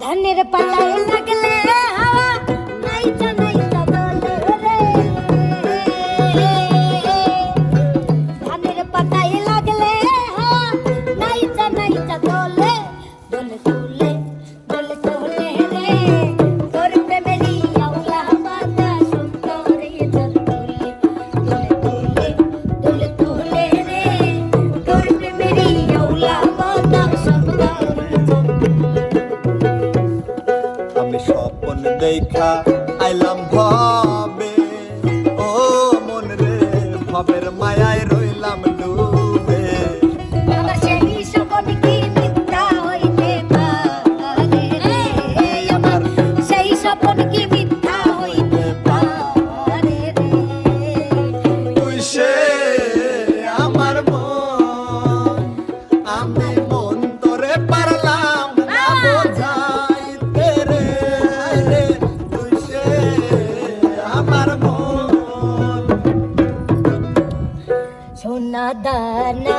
ধনের পালায় লাগলে হাওয়া দেখা আইলাম ভয় দানা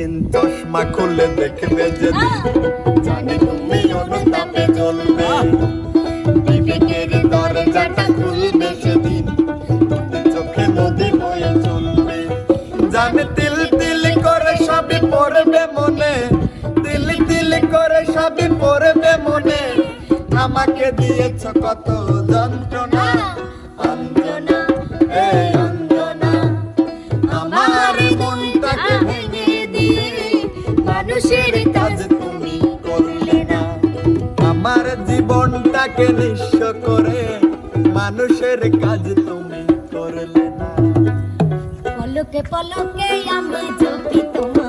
সেদিন চশমা খুলে দেখবে যদি জানি তুমি অনুতাপে জ্বলবে বিবেকের দরজাটা খুলবে সেদিন। চোখে নদী বয়ে চলবে। জানে তিল তিল করে সবই পড়বে মনে। তিল তিল করে সবই পড়বে মনে। আমাকে দিয়েছ কত যন্ত্রণা। জীবনটাকে নিঃস্ব করে মানুষের কাজ তুমি করলে না। পলকে পলকে আমি যদি তুমি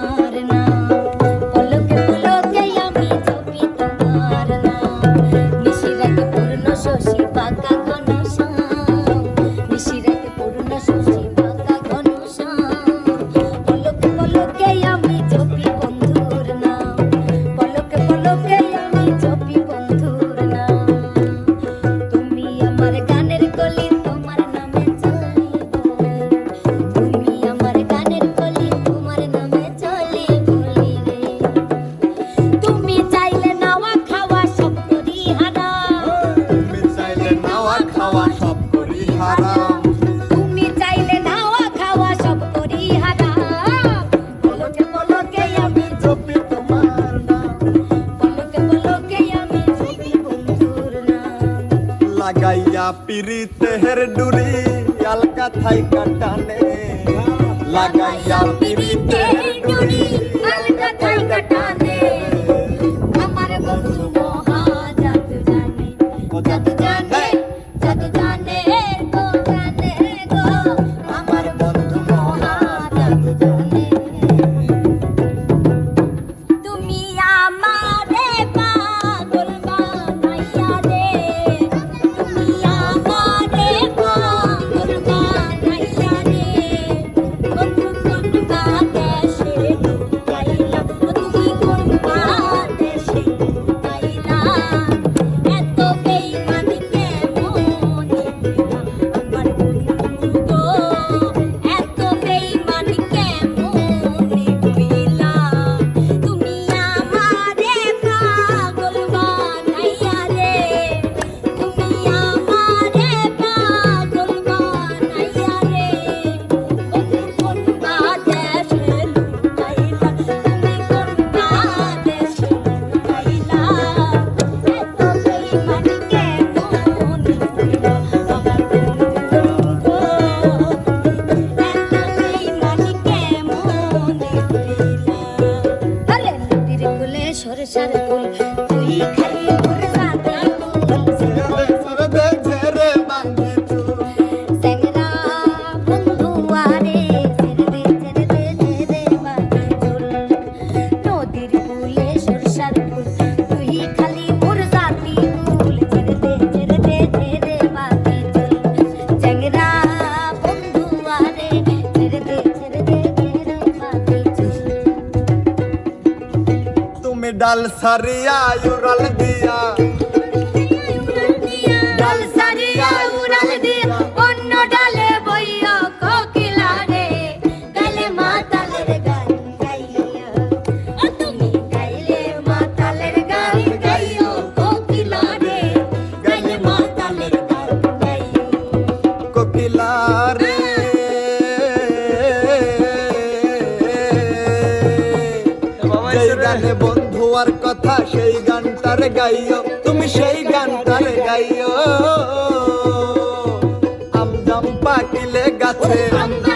পিরিতের ডুরি আলকা থাই কাটানে। লাগাইয়া পিরিতের ডুরি সারিয়া উড়াল দিয়া। ডাল সারিয়া উড়াল দিয়া অন্য ডালে বইয়া কোকিলা রে গালে মাতালের গান গাইয়া। ও তুমি গাইলে মাতালের গান গাইও কোকিলা রে গালে মাতালের গান গাইও কোকিলা রে হওয়ার কথা সেই গানটার গাইও তুমি সেই গানটার গাইও। আমদাম পাকিলে গাছে আমদাম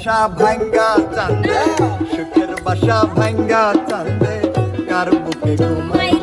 बशा भंगा चंदे शुक्र बशा भंगा चंदे कर बुके घुमाई।